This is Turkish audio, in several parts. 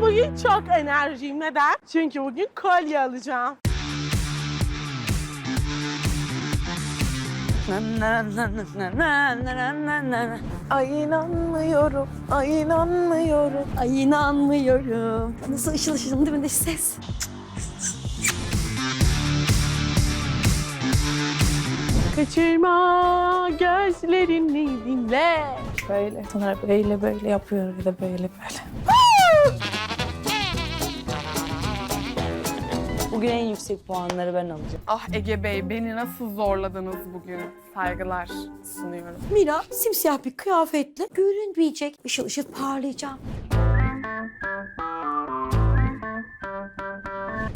Bugün çok enerjiyim. Neden? Çünkü bugün kolye alacağım. Ay inanmıyorum, ay inanmıyorum. Ay inanmıyorum. Nasıl ışıl ışıl değil mi dış ses? Kaçırma gözlerini dinle. Böyle. Sonra böyle böyle yapıyor bir de böyle böyle. Bugün en yüksek puanları ben alacağım. Ah Ege Bey beni nasıl zorladınız bugün. Saygılar sunuyorum. Mira simsiyah bir kıyafetle görünmeyecek. Işıl ışıl parlayacağım.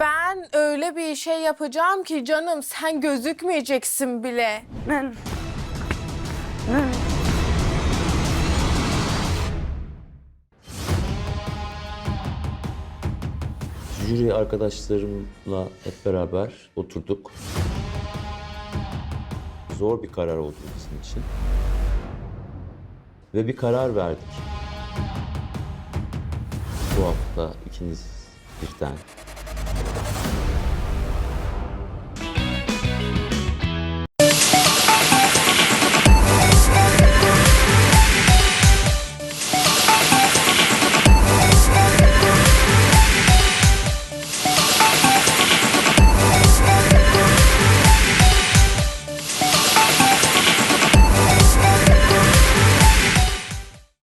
Ben öyle bir şey yapacağım ki canım sen gözükmeyeceksin bile. Jüri arkadaşlarımla hep beraber oturduk. Zor bir karar oldu bizim için. Ve bir karar verdik. Bu hafta ikiniz birden